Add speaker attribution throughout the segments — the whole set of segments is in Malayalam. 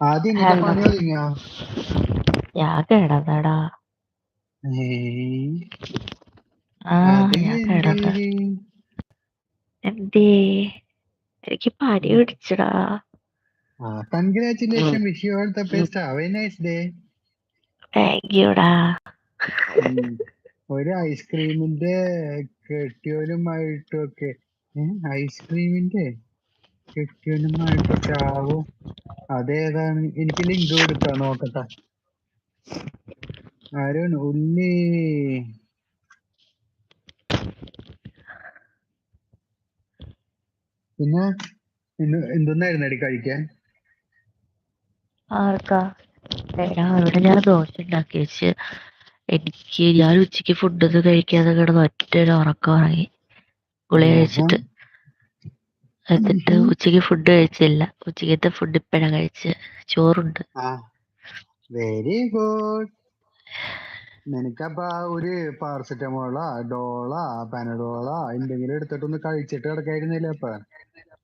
Speaker 1: ആദ്യം പണി ഒതുങ്ങിയോ
Speaker 2: ഞാൻ കിടന്നടാ ആ
Speaker 1: അത്
Speaker 2: ഞാൻ
Speaker 1: എന്ത്
Speaker 2: കിടന്ന് എന്തേ? എനിക്ക് പനി പിടിച്ചടാ.
Speaker 1: ആ congratulation wish you all the best have a nice day
Speaker 2: thank യുടാ
Speaker 1: ഒരു ഐസ്ക്രീമിന്റെ കെട്ടിയോനുമായിട്ടൊക്കെ ഐസ്ക്രീമിന്റെ കെട്ടിയോനുമായിട്ടൊക്കെ ആവും അതേതാണ് എനിക്ക് ലിങ്ക് കൊടുത്താ നോക്കട്ടെ. ആരാണ്? ഉള്ളി. പിന്നെ? ഇന്ന് എന്തൊന്നായിരുന്നു അടി കഴിക്കാൻ?
Speaker 2: ആർക്കാ? ഇവിടെ ഞാൻ ദോശ ഉണ്ടാക്കി വെച്ച്. എനിക്ക് ഞാൻ ഉച്ചയ്ക്ക് ഫുഡൊന്നും കഴിക്കാതെ കിടന്ന് ഒറ്റ ഒരു ഉറക്കം ഉറങ്ങി.
Speaker 1: ഗുളിക
Speaker 2: കഴിച്ചിട്ട്. എന്നിട്ട്
Speaker 1: ഉച്ചയ്ക്ക്
Speaker 2: ഉച്ചയ്ക്ക് ഫുഡ് കഴിച്ചില്ല. ഉച്ചക്കത്തെ ഫുഡ് ഇപ്പഴാ കഴിച്ച്. ചോറുണ്ട്.
Speaker 1: ആ. വെരി ഗുഡ് നിനക്കപ്പ ഒരു പാരസെറ്റമോളോ ഡോളോ പാനഡോളാ എന്തെങ്കിലും എടുത്തിട്ടൊന്ന് കഴിച്ചിട്ട് കിടക്കായിരുന്നില്ലേ അപ്പ?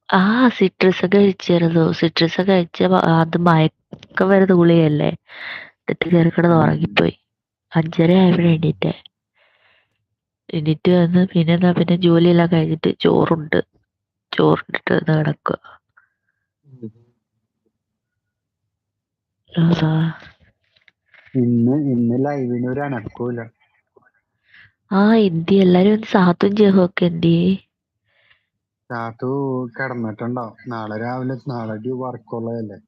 Speaker 2: ആ സിട്രസ് ഒക്കെ കഴിച്ചിരുന്നു. സിട്രസ് ഒക്കെ കഴിച്ച അത് മയക്കം വരുന്ന ഗുളികയല്ലേ? എന്നിട്ട് കയറി കിടന്ന്. ഉറങ്ങിപ്പോയി. അഞ്ചര ആയപ്പോഴേ എണീറ്റേ. എണീറ്റ് വന്ന് പിന്നെ എന്താ പിന്നെ ജോലിയെല്ലാം കഴിഞ്ഞിട്ട് ചോറുണ്ട്. ചോറുണ്ടിട്ട് നടക്കുക.
Speaker 1: ഇന്ന് ഇന്ന് ലൈവിന് ഒരു അനക്കൂല
Speaker 2: ആ എന്തി എല്ലാരും ഒന്ന് സാത്തും ജഹൊക്കെ ഒക്കെ എന്തി
Speaker 1: ചാത്തു കിടന്നിട്ടുണ്ടാവും നാളെ രാവിലെ നാളെ വർക്കുള്ളതല്ലേ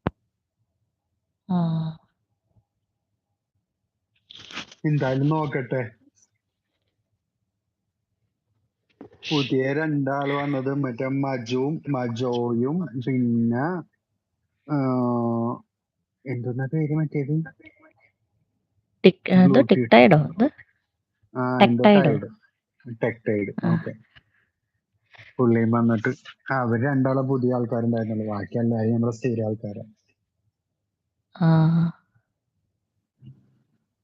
Speaker 1: എന്തായാലും നോക്കട്ടെ. പുതിയ രണ്ടാൾ വന്നത് മറ്റേ മജുവും മജോയും പിന്നെ എന്തെന്നാ പേര് മറ്റേത്?
Speaker 2: ടിക്ടൈഡോ ടെക്ടൈഡോ.
Speaker 1: ഓക്കെ. പുള്ളിയും വന്നിട്ട് അവർ രണ്ടാളെ പുതിയ ആൾക്കാരുണ്ടായിരുന്നല്ലോ. ബാക്കി എല്ലാവരും നമ്മളെ സ്ഥിര ആൾക്കാരാ.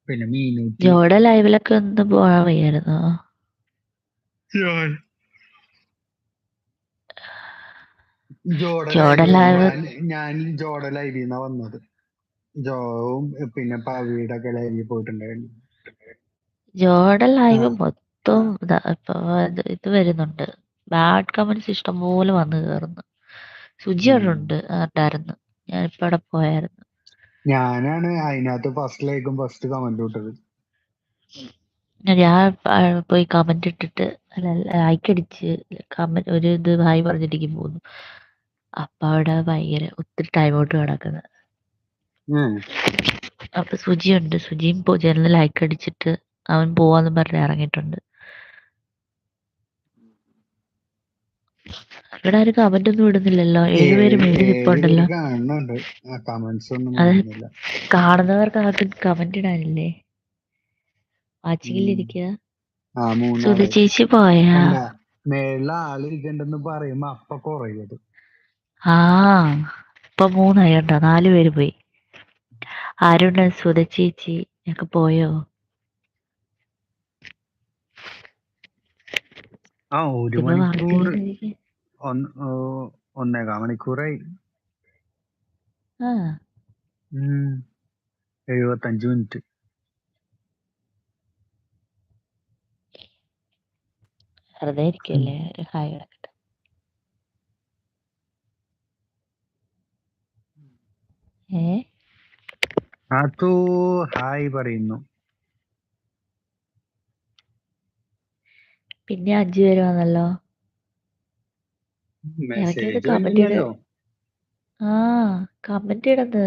Speaker 1: പിന്നെ മീനൂട്ടി.
Speaker 2: ജോടെ ലൈവിലൊക്കെ ഒന്ന് പോകാൻ വയ്യായിരുന്നോ
Speaker 1: ജോടെ
Speaker 2: ജോയുടെ
Speaker 1: ലൈവ്
Speaker 2: live-
Speaker 1: ഞാൻ ഞാൻ ജോടെ ലൈവിൽ നിന്നാ വന്നത്. ജോവും പിന്നെ പവിയുടെ ഒക്കെ ലൈവിൽ പോയിട്ടുണ്ടായിരുന്നു.
Speaker 2: ജോഡ ലൈവ്. മൊത്തം ഇത് വരുന്നുണ്ട്. ബാഡ് കമന്റ്സ് ഇഷ്ടംപോലെ വന്നു കയറുന്നു സുജി അവിടെ. ഉണ്ട് ഉണ്ടായിരുന്നു ഞാനിപ്പോ അവിടെ പോയായിരുന്നു.
Speaker 1: ഞാനാണ് അതിനകത്ത് ഫസ്റ്റ് ലൈക്കും ഫസ്റ്റ് കമന്റ് ഇട്ടത്.
Speaker 2: ഞാൻ പോയി കമന്റ് ഇട്ടിട്ട് അല്ല ലൈക്ക് അടിച്ച് കമന്റ് ഒരു ഇത് ഹായ് പറഞ്ഞിട്ടേക്ക് പോന്നു. അപ്പൊ അവിടെ ഭയങ്കര ഒത്തിരി ടൈം ഔട്ട് കിടക്കുന്നത് അപ്പൊ സുജി ഉണ്ട് സുജിയും ജനലിൽ ലൈക്ക് അടിച്ചിട്ട് അവൻ പോവാന്ന് പറഞ്ഞ് ഇറങ്ങിയിട്ടുണ്ട്. ഇവിടെ ആരും കമന്റ് ഒന്നും ഇടുന്നില്ലല്ലോ. ഏഴുപേര്
Speaker 1: ഏഴ്
Speaker 2: മേളിൽ
Speaker 1: ഒന്നും
Speaker 2: അതെ. കാണുന്നവർക്ക് ആർക്കും കമന്റ് ഇടാനില്ലേ?
Speaker 1: മൂന്നാൾ.
Speaker 2: സുധി ചേച്ചി പോയാ?
Speaker 1: മേളിൽ ആളിരിക്കണ്ടെന്ന് പറയുമ്പോ അപ്പൊ കുറയത്
Speaker 2: ആ ഇപ്പൊ മൂന്നായി കേട്ടോ നാല് പേര് പോയി. ആരുണ്ട്? സുധ ചേച്ചി ഒക്കെ പോയോ?
Speaker 1: ആ ഒരു മണിക്കൂർ ഒന്നേകാ മണിക്കൂറായി. എഴുപത്തഞ്ച് മിനിറ്റ്.
Speaker 2: വെറുതെ ഇരിക്കല്ലേ ഒരു ഹായ് കിടക്കട്ടെ ഏ?
Speaker 1: അതു ഹായ് പറയുന്നു.
Speaker 2: പിന്നെ അജു വരുവാന്നല്ലോ. വന്നല്ലോ?
Speaker 1: മെസ്സേജ്
Speaker 2: ഇട്. ആ കമന്റ് ഇടന്ന്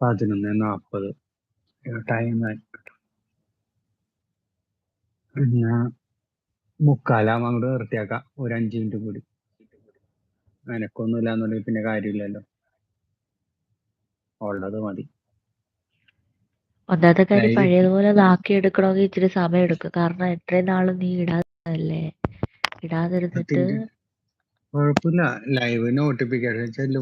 Speaker 1: പതിനൊന്ന് നാപ്പത്. ടൈം ഞാൻ മുക്കാലാവുമ്പോ അങ്ങോട്ട് നിർത്തിയാക്കാം. ഒരു അഞ്ച് മിനിറ്റ് കൂടി. നിനക്കൊന്നുമില്ല എന്നുണ്ടെങ്കിൽ പിന്നെ കാര്യമില്ലല്ലോ. ഉള്ളത് മതി.
Speaker 2: ഒന്നാമത്തെ കാര്യം പഴയതുപോലെ അതാക്കി എടുക്കണമെങ്കിൽ ഇച്ചിരി സമയം എടുക്കും. കാരണം എത്രയും നാൾ നീ ഇടാതല്ലേ ഇടാതിരുന്നിട്ട്
Speaker 1: കുഴപ്പമില്ല. ലൈവ് നോട്ടിഫിക്കേഷൻ ചെല്ലും.